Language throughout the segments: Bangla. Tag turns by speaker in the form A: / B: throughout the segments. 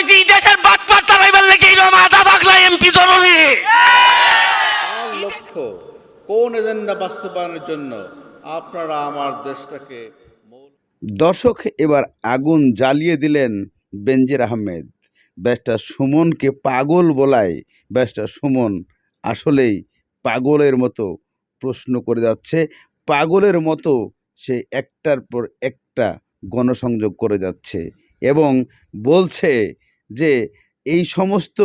A: কইছি এই দেশের বাটপার তারাইবার লেগে এইরকম আধা পাগলা এমপি জরুরি
B: লক্ষ্য কোন এজেন্ডা বাস্তবায়নের জন্য আপনারা আমার দেশটাকে
C: দর্শক এবার আগুন জ্বালিয়ে দিলেন বেনজির আহমেদ। ব্যাসটা সুমনকে পাগল বলায় ব্যাসটা সুমন আসলেই পাগলের মতো প্রশ্ন করে যাচ্ছে। পাগলের মতো সে একটার পর একটা গণসংযোগ করে যাচ্ছে এবং বলছে যে এই সমস্ত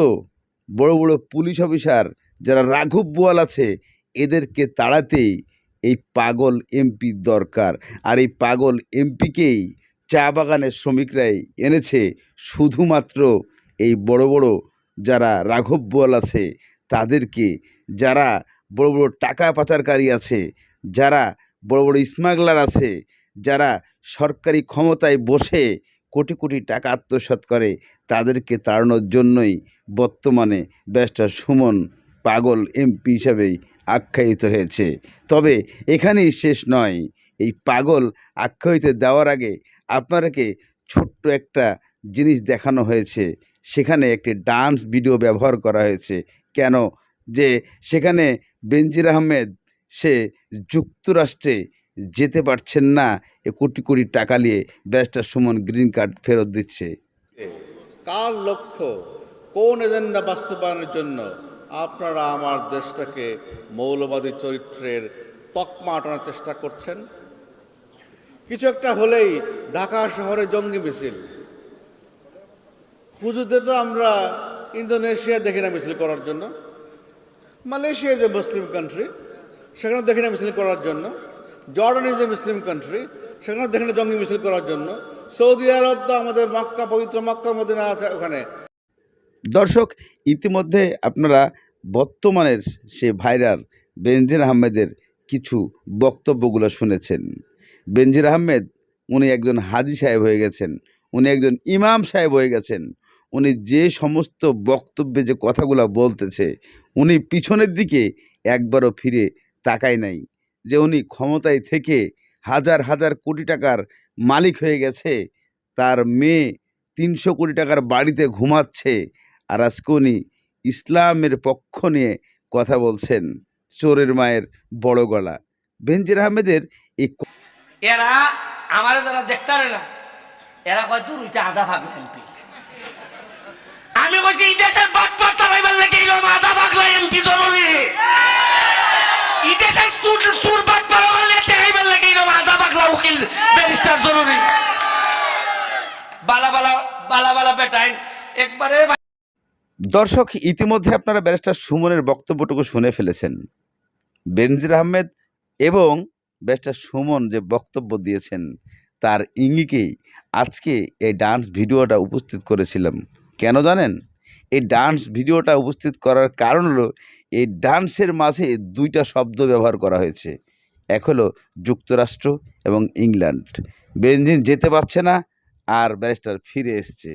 C: বড় বড় পুলিশ অফিসার যারা রাঘব বোয়াল আছে, এদেরকে তাড়াতেই এই পাগল এমপি দরকার। আর এই পাগল এমপিকেই চা বাগানের শ্রমিকরাই এনেছে শুধুমাত্র এই বড় বড় যারা রাঘব বোয়াল আছে, তাদেরকে যারা বড় বড় টাকা পাচারকারী আছে, যারা বড় বড় স্মাগলার আছে, যারা সরকারি ক্ষমতায় বসে কোটি কোটি টাকা আত্মসাৎ করে তাদেরকে তাড়ানোর জন্যই বর্তমানে ব্যাসটা সুমন পাগল এমপি হিসাবেই আখ্যায়িত হয়েছে। তবে এখানেই শেষ নয়, এই পাগল আখ্যায়িত দেওয়ার আগে আপনারাকে ছোট্ট একটা জিনিস দেখানো হয়েছে। সেখানে একটি ডান্স ভিডিও ব্যবহার করা হয়েছে। কেন? যে সেখানে বেনজির আহমেদ সে যুক্তরাষ্ট্রে যেতে পারছেন না, এ কোটি কোটি টাকা নিয়ে ব্যাসটা সুমন গ্রিন কার্ড ফেরত দিচ্ছে।
B: কার লক্ষ্য? কোন এজেন্ডা বাস্তবায়নের জন্য আপনারা আমার দেশটাকে মৌলবাদী চরিত্রের তকমা আটানোর চেষ্টা করছেন? কিছু একটা হলেই ঢাকা শহরে জঙ্গি মিছিল। পুজোতে তো আমরা ইন্দোনেশিয়া দেখি না মিছিল করার জন্য। মালয়েশিয়া এ মুসলিম কান্ট্রি সেখানে দেখি না মিছিল করার জন্য। Jordan is a Muslim country সেখানে দেখেন জঙ্গি মিছিল করার জন্য। সৌদি আরব তো আমাদের মক্কা, পবিত্র মক্কা মদিনা আছে ওখানে।
C: দর্শক, ইতিমধ্যে আপনারা বর্তমানের সে ভাইরাল বেনজির আহমেদের কিছু বক্তব্যগুলো শুনেছেন। বেনজির আহমেদ, উনি একজন হাজি সাহেব হয়ে গেছেন, উনি একজন ইমাম সাহেব হয়ে গেছেন, উনি যে সমস্ত বক্তব্যে যে কথাগুলো বলতেছে, উনি পিছনের দিকে একবারও ফিরে তাকায় নাই। যে উনি ক্ষমতায় থেকে হাজার হাজার কোটি টাকার মালিক হয়ে গেছে, তার মেয়ে তিনশো কোটি টাকার বাড়িতে ঘুমাচ্ছে আর আজকে উনি ইসলামের পক্ষ নিয়ে কথা বলছেন চোরের মায়ের বড় গলা। বেনজির আহমেদের এই
A: এরা আমার যারা দেখতে না। এরা কয়, দূর, ওইটা আধা পাগলা এমপি। আমি কইছি এই দেশের বাটপার তারাইবার লেগে এইরকম আধা পাগলা এমপি জরুরি
C: দর্শক, ইতিমধ্যে আপনারা ব্যারিস্টার সুমনের বক্তব্যটুকু শুনে ফেলেছেন। বেনজির আহমেদ এবং ব্যারিস্টার সুমন যে বক্তব্য দিয়েছেন, তার ইঙ্গিকেই আজকে এই ডান্স ভিডিওটা উপস্থিত করেছিলাম। কেন জানেন? এই ডান্স ভিডিওটা উপস্থিত করার কারণ হলো, এই ডান্সের মাঝে দুইটা শব্দ ব্যবহার করা হয়েছে। এক হলো যুক্তরাষ্ট্র এবং ইংল্যান্ড। বেনজিন যেতে পারছে না, আর ব্যারিস্টার ফিরে এসছে।